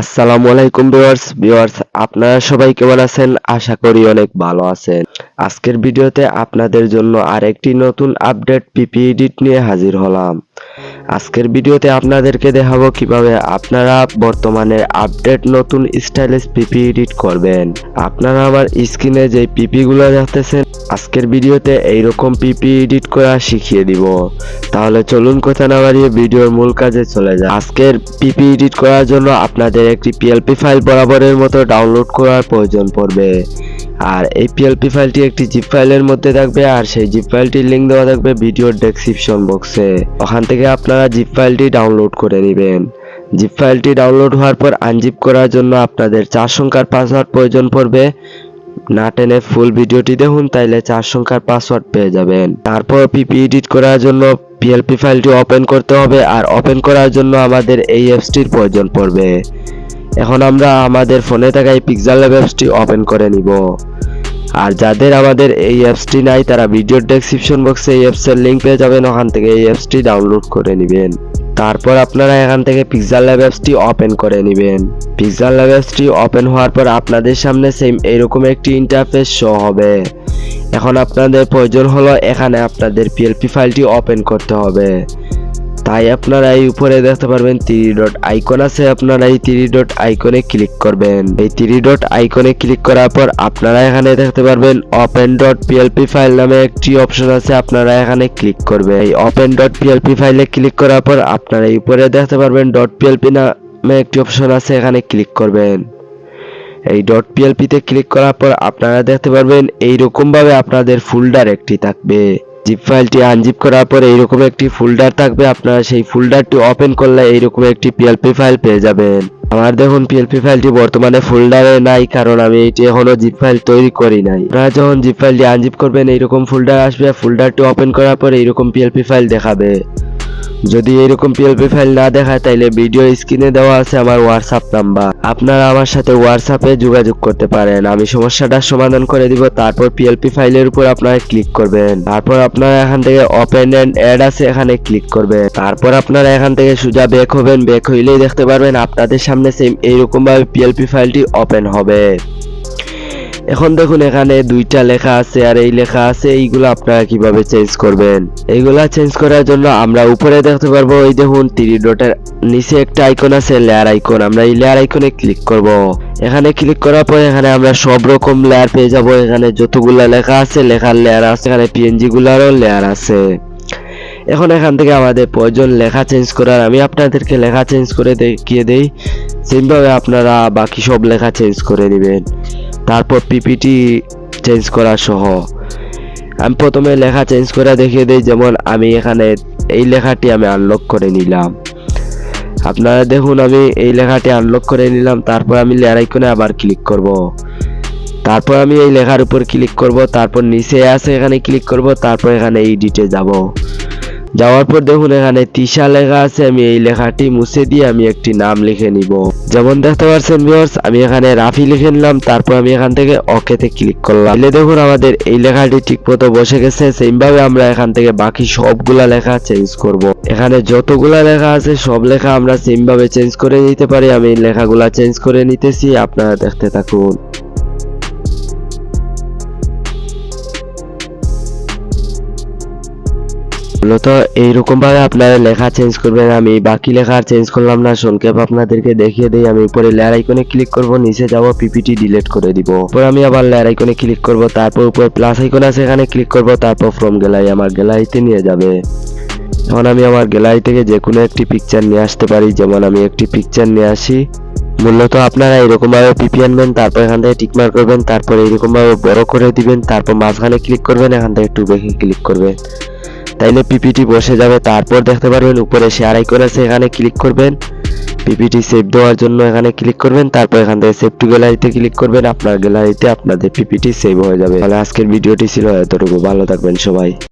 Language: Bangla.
আসসালামু আলাইকুম ভিউয়ার্স। ভিউয়ার্স, আপনারা সবাই কেমন আছেন? আশা করি অনেক ভালো আছেন। আজকের ভিডিওতে আপনাদের জন্য আরেকটি নতুন আপডেট পিপিডিট নিয়ে হাজির হলাম। আজকের ভিডিওতে আপনাদেরকে দেখাবো কীভাবে আপনারা বর্তমানে আপডেট নতুন স্টাইলিশ পিপি এডিট করবেন। আপনারা আমার স্ক্রিনে যে পিপি গুলো দেখতেছেন, আজকের ভিডিওতে এইরকম পিপি এডিট করা শিখিয়ে দিব। তাহলে চলুন কথা না বাড়িয়ে ভিডিওর মূল কাজে চলে যায় আজকের পিপি এডিট করার জন্য আপনাদের একটি পিএলপি ফাইল বরাবরের মতো ডাউনলোড করার প্রয়োজন পড়বে। আর এই পিএলপি ফাইলটি একটি জিপ ফাইলের মধ্যে থাকবে, আর সেই জিপ ফাইলটির লিংক দেওয়া থাকবে ভিডিওর ডেসক্রিপশন বক্সে ওখান থেকে আপনারা জিপ ফাইলটি ডাউনলোড করে নেবেন। জিপ ফাইলটি ডাউনলোড হওয়ার পর আনজিপ করার জন্য আপনাদের চার সংখ্যার পাসওয়ার্ড প্রয়োজন পড়বে। না টেনে ফুল ভিডিওটি দেখুন, তাইলে চার সংখ্যার পাসওয়ার্ড পেয়ে যাবেন। তারপর পিপি এডিট করার জন্য পিএলপি ফাইলটি ওপেন করতে হবে, আর ওপেন করার জন্য আমাদের এই অ্যাপসটির প্রয়োজন পড়বে। এখন আমরা আমাদের ফোনে থাকা এই পিক্সেল ল্যাব অ্যাপসটি ওপেন করে নিব। আর যাদের আমাদের এই অ্যাপসটি নাই, তারা ভিডিওর ডেসক্রিপশন বক্সে এই অ্যাপসের লিংক পেয়ে যাবেন, ওখান থেকে এই অ্যাপসটি ডাউনলোড করে নেবেন। তারপর আপনারা এখান থেকে পিক্সেল ল্যাব অ্যাপসটি ওপেন করে নেবেন। পিক্সেল ল্যাব অ্যাপসটি ওপেন হওয়ার পর আপনাদের সামনে সেম এরকম একটি ইন্টারফেস শো হবে। এখন আপনাদের প্রয়োজন হলো এখানে আপনাদের পিএলপি ফাইলটি ওপেন করতে হবে। তাই আপনারা এই উপরে দেখতে পারবেন থ্রি ডট আইকন আছে। আপনারা এই থ্রি ডট আইকনে ক্লিক করবেন। এই থ্রি ডট আইকনে ক্লিক করার পর আপনারা এখানে দেখতে পারবেন ওপেন ডট পিএলপি ফাইল নামে একটি অপশন আছে। আপনারা এখানে ক্লিক করবেন। এই ওপেন ডট পিএলপি ফাইলে ক্লিক করার পর আপনারা এই উপরে দেখতে পারবেন ডট পিএলপি নামে একটি অপশন আছে। এখানে ক্লিক করবেন। এই ডট পিএলপিতে ক্লিক করার পর আপনারা দেখতে পারবেন এইরকম ভাবে আপনাদের ফুল একটি থাকবে। জিপ ফাইলটি আনজিপ করার পর এইরকম একটি ফোল্ডার থাকবে। আপনারা সেই ফোল্ডারটি ওপেন করলে এইরকম একটি পিএলপি ফাইল পেয়ে যাবেন। আমার দেখুন পিএলপি ফাইলটি বর্তমানে ফোল্ডারে নাই, কারণ আমি এটি এখনও জিপ ফাইল তৈরি করি নাই। আপনারা যখন জিপ ফাইলটি আনজিপ করবেন, এইরকম ফোল্ডার আসবে। ফোল্ডারটি ওপেন করার পর এইরকম পিএলপি ফাইল দেখাবে। যদি এরকম পিএলপি ফাইল না দেখায়, তাইলে ভিডিও স্ক্রিনে দেওয়া আছে আমার হোয়াটসঅ্যাপ নাম্বার আপনারা আমার সাথে হোয়াটসঅ্যাপে যোগাযোগ করতে পারেন। আমি সমস্যাটার সমাধান করে দিব, তারপর পিএলপি ফাইলের উপর আপনারা ক্লিক করবেন। তারপর আপনারা এখান থেকে ওপেন এন্ড অ্যাড আছে, এখানে ক্লিক করবেন। তারপর আপনারা এখান থেকে সোজা ব্যাক হবেন। ব্যাক হইলেই দেখতে পারবেন আপনাদের সামনে সেম এইরকম ভাবে পিএলপি ফাইলটি ওপেন হবে। এখন দেখুন এখানে দুইটা লেখা আছে আর এই লেখা আছে, এইগুলো আপনারা কীভাবে চেঞ্জ করবেন? এইগুলা চেঞ্জ করার জন্য আমরা উপরে দেখতে পারব, এই দেখুন থ্রি ডটের নিচে একটা আইকন আছে লেয়ার আইকন আমরা এই লেয়ার আইকনে ক্লিক করব। এখানে ক্লিক করার পর এখানে আমরা সব রকম লেয়ার পেয়ে যাব। এখানে যতগুলা লেখা আছে, লেখার লেয়ার আছে, এখানে পিএনজি গুলারও লেয়ার আছে। এখন এখান থেকে আমাদের প্রয়োজন লেখা চেঞ্জ করার। আমি আপনাদেরকে লেখা চেঞ্জ করে দেখিয়ে দেই। সেমভাবে আপনারা বাকি সব লেখা চেঞ্জ করে নেবেন তারপর পিপিটি চেঞ্জ করা সহ। আমি প্রথমে লেখা চেঞ্জ করে দেখিয়ে দিই, যেমন আমি এখানে এই লেখাটি আমি আনলক করে নিলাম। আপনারা দেখুন, আমি এই লেখাটি আনলক করে নিলাম, তারপর আমি লেয়ার আইকনে আবার ক্লিক করব। তারপর আমি এই লেখার উপর ক্লিক করব, তারপর নিচে আছে এখানে ক্লিক করব, তারপর এখানে এডিটে যাব। যাওয়ার পর দেখুন এখানে তিশা লেখা আছে, আমি এই লেখাটি মুছে দিয়ে আমি একটি নাম লিখে নিব। যেমন দেখতে পাচ্ছেন ভিউয়ার্স আমি এখানে রাফি লিখে নিলাম, তারপর আমি এখান থেকে ওকেতে ক্লিক করলাম। তাহলে দেখুন আমাদের এই লেখাটি ঠিক মতো বসে গেছে সেম ভাবে আমরা এখান থেকে বাকি সবগুলা লেখা চেঞ্জ করব। এখানে যতগুলা লেখা আছে, সব লেখা আমরা সেম ভাবে চেঞ্জ করে নিতে পারি। আমি লেখাগুলা চেঞ্জ করে নিতেছি, আপনারা দেখতে থাকুন। মূলত এইরকম ভাবে আপনারা লেখা চেঞ্জ করবেন, আমি বাকি লেখা আর চেঞ্জ করলাম না, সংক্ষেপ আপনাদেরকে দেখিয়ে দিই, আমি উপরে লেয়ার আইকনে ক্লিক করব, নিচে যাব পিপিটি ডিলিট করে দিব। পর আমি আবার লেয়ার আইকনে ক্লিক করব, তারপর উপর প্লাস আইকন আছে এখানে ক্লিক করব, তারপর ফ্রম গ্যালারি আমার গ্যালারিতে নিয়ে যাবে। এখন আমি আমার গ্যালারি থেকে যে কোনো একটি পিকচার নিয়ে আসতে পারি, যেমন আমি একটি পিকচার নিয়ে আসি। মূলত আপনারা এরকম ভাবে পিপি আনবেন, তারপর এখান থেকে টিকমার করবেন, তারপর এরকম ভাবে বড় করে দিবেন, তারপর মাঝখানে ক্লিক করবেন, এখান থেকে একটু বেশি ক্লিক করবেন তাইলে পিপিটি বসে যাবে, তারপর দেখতে পারবেন উপরে শেয়ার আইকন আছে, এখানে ক্লিক করবেন। পিপিটি সেভ দেওয়ার জন্য এখানে ক্লিক করবেন, তারপর এখান থেকে সেভ টু গ্যালারিতে ক্লিক করবেন, আপনার গ্যালারিতে আপনাদের পিপিটি সেভ হয়ে যাবে। তাহলে আজকের ভিডিওটি ছিল এতটুকু, ভালো থাকবেন সবাই।